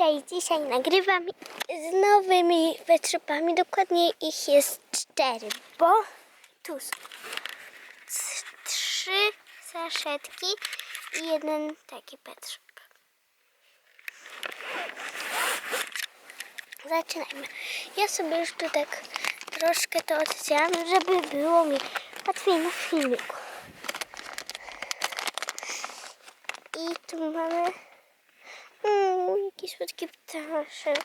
Cześć, dzisiaj nagrywam z nowymi wytrzepami. Dokładnie ich jest cztery, bo tu są trzy saszetki i jeden taki petrzep. Zaczynajmy. Ja sobie już tu tak troszkę to odcięłam, żeby było mi łatwiej na filmiku. I tu mamy Mm, jaki słodki ptaszek.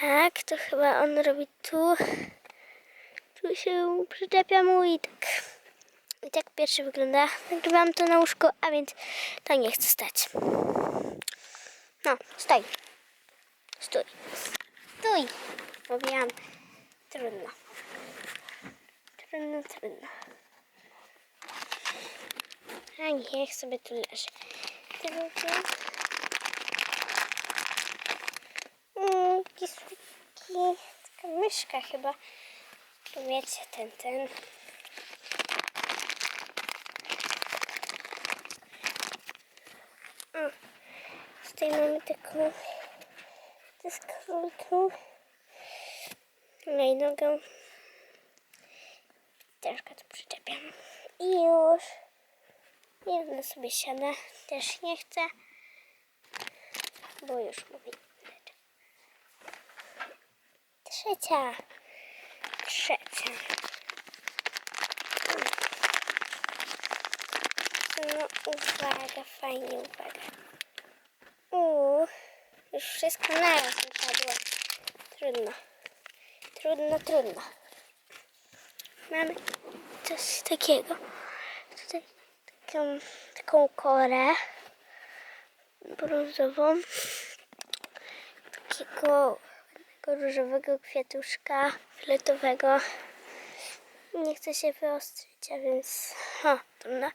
Tak, to chyba on robi tu. Tu się przyczepia mu i tak. I tak pierwszy wygląda. Nagrywam to na łóżko, a więc to nie chce stać. No, stoi. Stój. Stój. Mówiłam. Trudno. Trudno, trudno. A niech sobie tu leży. Drugi. Mm, myszka chyba. Tu wiecie, ten, ten. Tutaj mamy taką deskorolkę. No i nogę. Troszkę tu przyczepiam. I już. Jedna sobie siada, też nie chce, bo już mówi. Trzecia. Trzecia. No uwaga, fajnie, uwaga. Uuu, już wszystko naraz upadło. Trudno. Trudno, trudno. Mamy coś takiego. Taką, taką korę brązową, takiego różowego kwiatuszka fioletowego. Nie chcę się wyostrzyć, a więc ha, trudno.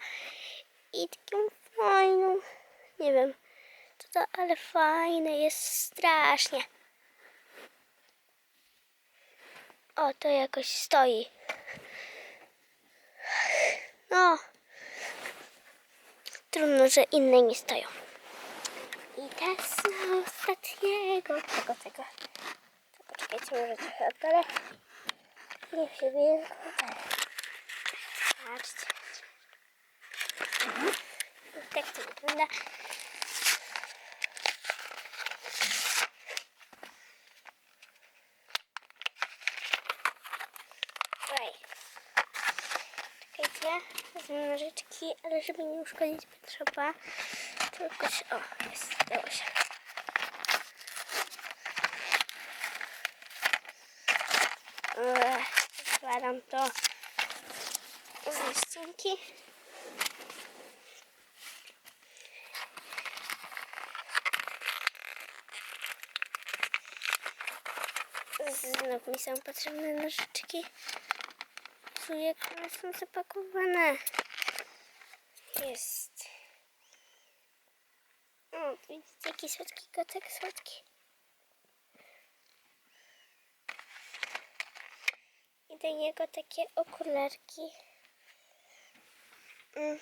I taką fajną, nie wiem co to, ale fajne jest strasznie. O, to jakoś stoi. No, Trudno, że inne nie stoją. I teraz ostatniego. Tego, tego. Poczekajcie, może trochę oddalę. Niech się wielko Patrzcie. I tak to wygląda. Oj. Czekajcie, wezmę nożyczki, ale żeby nie uszkodzić Petrzopa, tylko się... O, jest, dało się. To z ścianki. Znów mi są potrzebne nożyczki. One są zapakowane. Jest. O, widzicie jaki słodki kotek, słodki. I do niego takie okularki. Mm.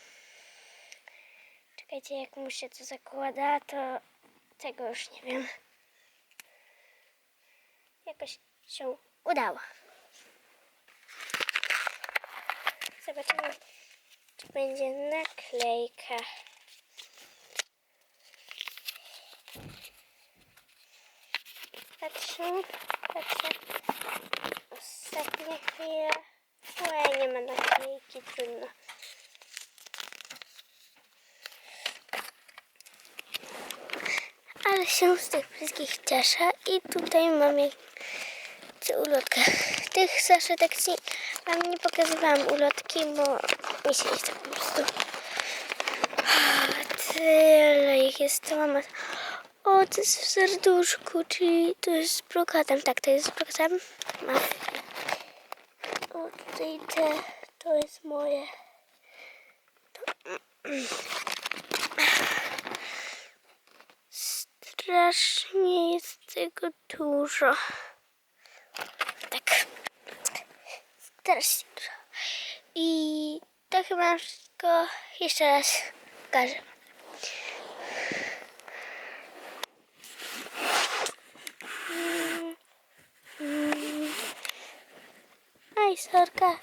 Czekajcie, jak mu się to zakłada, to tego już nie wiem. Jakoś się udało. Zobaczymy, czy będzie naklejka. Patrzę, patrzę. Ostatnia chwila. Oj, nie ma naklejki, trudno. Ale się z tych wszystkich cieszę i tutaj mam jak ulotkę. Tych saszetek wam nie pokazywałam ulotki, bo mi się nie chce po prostu. Tyle ich jest cała masa. O, to jest w serduszku, czyli to jest z brokatem. Tak, to jest z brokatem. Mam. O, tutaj te, to jest moje. To... Strasznie jest tego dużo. Tak. Dużo. I to chyba wszystko. Jeszcze raz pokażę. Mm, mm. Sorka.